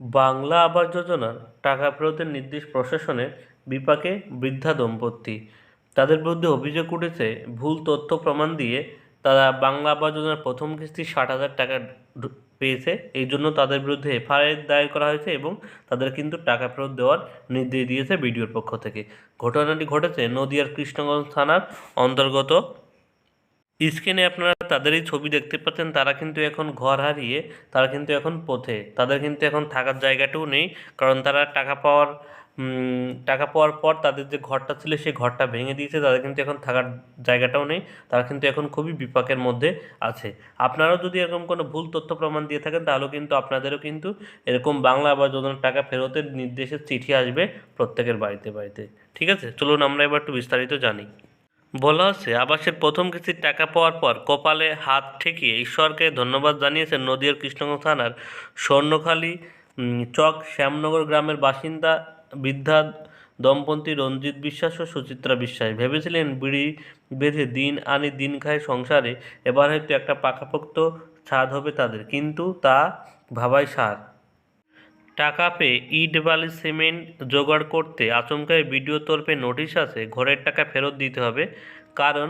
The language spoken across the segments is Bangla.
বাংলা আবাস যোজনার টাকা ফেরতের নির্দেশ প্রশাসনের বিপাকে বৃদ্ধা দম্পতি। তাদের বিরুদ্ধে অভিযোগ উঠেছে, ভুল তথ্য প্রমাণ দিয়ে তারা বাংলা আবাস যোজনার প্রথম কিস্তি ষাট হাজার টাকা পেয়েছে। এই জন্য তাদের বিরুদ্ধে এফআইআর দায়ের করা হয়েছে এবং তাদের কিন্তু টাকা ফেরত দেওয়ার নির্দেশ দিয়েছে বিডিওর পক্ষ থেকে। ঘটনাটি ঘটেছে নদিয়ার কৃষ্ণগঞ্জ থানার অন্তর্গত। স্ক্রিনে আপনারা তাদেরই ছবি দেখতে পাচ্ছেন, তারা কিন্তু এখন ঘর হারিয়ে, তারা কিন্তু এখন পথে, তাদের কিন্তু এখন থাকার জায়গাটাও নেই, কারণ তারা টাকা পাওয়ার টাকা পাওয়ার পর তাদের যে ঘরটা ছিল, সেই ঘরটা ভেঙে দিয়েছে, তাদের কিন্তু এখন থাকার জায়গাটাও নেই, তারা কিন্তু এখন খুবই বিপাকের মধ্যে আছে। আপনারাও যদি এরকম কোনো ভুল তথ্য প্রমাণ দিয়ে থাকেন তাহলেও কিন্তু আপনাদেরও কিন্তু এরকম বাংলা আবাস যোজনার টাকা ফেরতের নির্দেশের চিঠি আসবে প্রত্যেকের বাড়িতে বাড়িতে। ঠিক আছে? চলুন আমরা এবার একটু বিস্তারিত জানি। বলা হচ্ছে আবাসের প্রথম কিস্তির টাকা পাওয়ার পর কপালে হাত ঠেকিয়ে ঈশ্বরকে ধন্যবাদ জানিয়েছেন নদীয়ার কৃষ্ণগঞ্জ থানার স্বর্ণখালী চক, শ্যামনগর গ্রামের বাসিন্দা বৃদ্ধা দম্পতি রঞ্জিত বিশ্বাস ও সুচিত্রা বিশ্বাস। ভেবেছিলেন বিড়ি বেঁধে দিন আনি দিন খায় সংসারে, এবার হয়তো একটা পাকাপোক্ত ছাদ হবে তাদের, কিন্তু তা ভাবাই সার। টাকা পেয়ে ইট, বালি, সিমেন্ট জোগাড় করতে আচমকায় বিডিও তরফে নোটিশ আসে, ঘরের টাকা ফেরত দিতে হবে। কারণ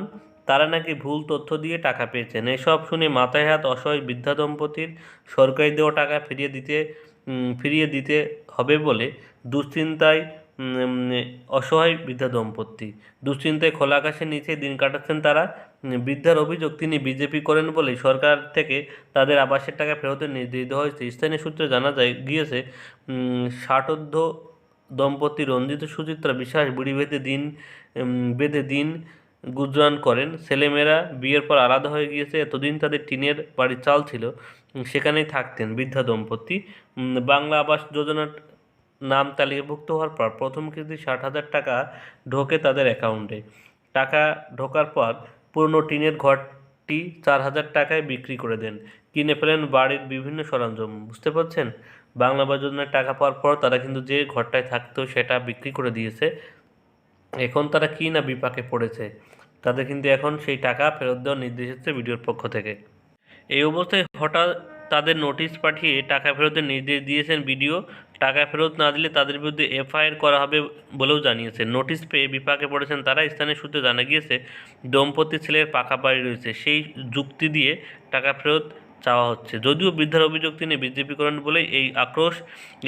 তারা নাকি ভুল তথ্য দিয়ে টাকা পেয়েছেন। এসব শুনে মাথায় হাত অসহায় বৃদ্ধা দম্পতির সরকারি দেওয়া টাকা ফিরিয়ে দিতে ফিরিয়ে দিতে হবে বলে দুশ্চিন্তায় অসহায় বৃদ্ধা দম্পতি। দুশ্চিন্তায় খোলা আকাশের নিচে দিন কাটাচ্ছেন তারা। বৃদ্ধার অভিযোগ, তিনি বিজেপি করেন বলে সরকার থেকে তাদের আবাসের টাকা ফেরতের দেওয়া হয়েছে। স্থানীয় সূত্রে জানা যায়, গিয়েছে ষাটোর্ধ্ব দম্পতি রঞ্জিত, সুচিত্রা বিশ্বাস, বুড়ি বেঁধে দিন বেঁধে দিন গুজরান করেন। ছেলেমেয়েরা বিয়ের পর আলাদা হয়ে গিয়েছে। এতদিন তাদের টিনের বাড়ির চাল ছিল সেখানেই থাকতেন বৃদ্ধা দম্পতি। বাংলা আবাস যোজনার নাম তালিকাভুক্ত হওয়ার পর প্রথম কিস্তি ষাট হাজার টাকা ঢোকে তাদের অ্যাকাউন্টে। টাকা ঢোকার পর পুরনো টিনের ঘরটি চার হাজার টাকায় বিক্রি করে দেন। কিনে ফেলেন বাড়ির বিভিন্ন সরঞ্জাম। বুঝতে পারছেন? বাংলা আবাস যোজনার টাকা পাওয়ার পর তারা কিন্তু যে ঘরটায় থাকতো সেটা বিক্রি করে দিয়েছে। এখন তারা কী না বিপাকে পড়েছে? তাদের কিন্তু এখন সেই টাকা ফেরত দেওয়ার নির্দেশ হচ্ছে বিডিওর পক্ষ থেকে। এই অবস্থায় হঠাৎ তাদের নোটিশ পাঠিয়ে টাকা ফেরতের নির্দেশ দিয়েছেন বিডিও। টাকা ফেরত না দিলে তাদের বিরুদ্ধে এফআইআর করা হবে বলেও জানিয়েছেন। নোটিশ পেয়ে বিপাকে পড়েছেন তারা। স্থানীয় সূত্রে জানা গিয়েছে দম্পতি ছেলের পাকা বাড়ি রয়েছে। সেই যুক্তি দিয়ে টাকা ফেরত চাওয়া হচ্ছে। যদিও বৃদ্ধার অভিযোগ তিনি বিজেপি করেন বলে এই আক্রোশ।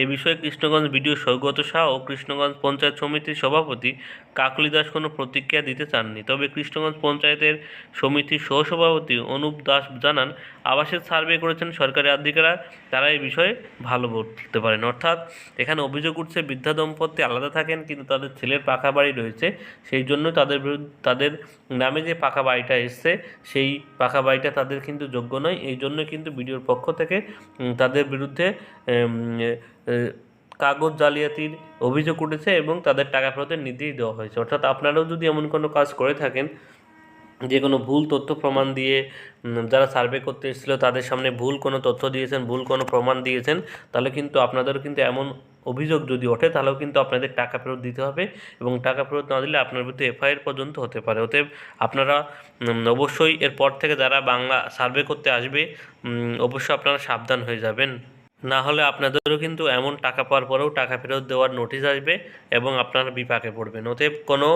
এ বিষয়ে কৃষ্ণগঞ্জ বিডিও সৌগত শাহ ও কৃষ্ণগঞ্জ পঞ্চায়েত সমিতির সভাপতি কাকলি দাস কোনো প্রতিক্রিয়া দিতে চাননি। তবে কৃষ্ণগঞ্জ পঞ্চায়েতের সমিতির সহসভাপতি অনুপ দাস জানান আবাসের সার্ভে করেছেন সরকারি আধিকারা তারা এই বিষয়ে ভালো বলতে পারেন। অর্থাৎ এখানে অভিযোগ উঠছে, বৃদ্ধা দম্পতি আলাদা থাকেন কিন্তু তাদের ছেলের পাকা বাড়ি রয়েছে, সেই জন্য তাদের তাদের নামে যে পাকা বাড়িটা এসছে, সেই পাকা বাড়িটা তাদের কিন্তু যোগ্য নয়, এই জন্য কিন্তু বিডিওর পক্ষ থেকে তাদের বিরুদ্ধে কাগজ জালিয়াতির অভিযোগ উঠেছে এবং তাদের টাকা ফেরতের নির্দেশ দেওয়া হয়েছে। অর্থাৎ আপনারাও যদি এমন কোনো কাজ করে থাকেন যে কোনো ভুল তথ্য প্রমাণ দিয়ে যারা সার্ভে করতে এসেছিল তাদের সামনে ভুল কোনো তথ্য দিয়েছেন, ভুল কোনো প্রমাণ দিয়েছেন, তাহলে কিন্তু আপনাদেরও কিন্তু এমন অভিযোগ যদি ওঠে, তাহলেও কিন্তু আপনাদের টাকা ফেরত দিতে হবে এবং টাকা ফেরত না দিলে আপনার বিরুদ্ধে এফআইআর পর্যন্ত হতে পারে। অতএব আপনারা অবশ্যই এরপর থেকে যারা বাংলা সার্ভে করতে আসবে অবশ্যই আপনারা সাবধান হয়ে যাবেন। না হলে আপনাদেরও কিন্তু এমন টাকা পাওয়ার পরেও টাকা ফেরত দেওয়ার নোটিশ আসবে এবং আপনারা বিপাকে পড়বেন। অতএব কোনো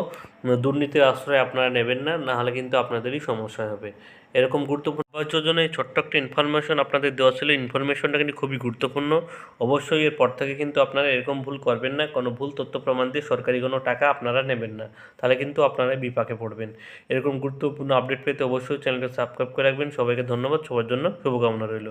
দুর্নীতির আশ্রয় আপনারা নেবেন না না হলে কিন্তু আপনাদেরই সমস্যা হবে। এরকম গুরুত্বপূর্ণ যোজনায় ছোট্ট একটা ইনফরমেশন আপনাদের দেওয়া ছিল। ইনফরমেশনটা কিন্তু খুবই গুরুত্বপূর্ণ। অবশ্যই এরপর থেকে কিন্তু আপনারা এরকম ভুল করবেন না। কোনো ভুল তথ্য প্রমাণ দিয়ে সরকারি কোনো টাকা আপনারা নেবেন না। তাহলে কিন্তু আপনারা বিপাকে পড়বেন। এরকম গুরুত্বপূর্ণ আপডেট পেতে অবশ্যই চ্যানেলটা সাবস্ক্রাইব করে রাখবেন। সবাইকে ধন্যবাদ। সবার জন্য শুভকামনা রইল।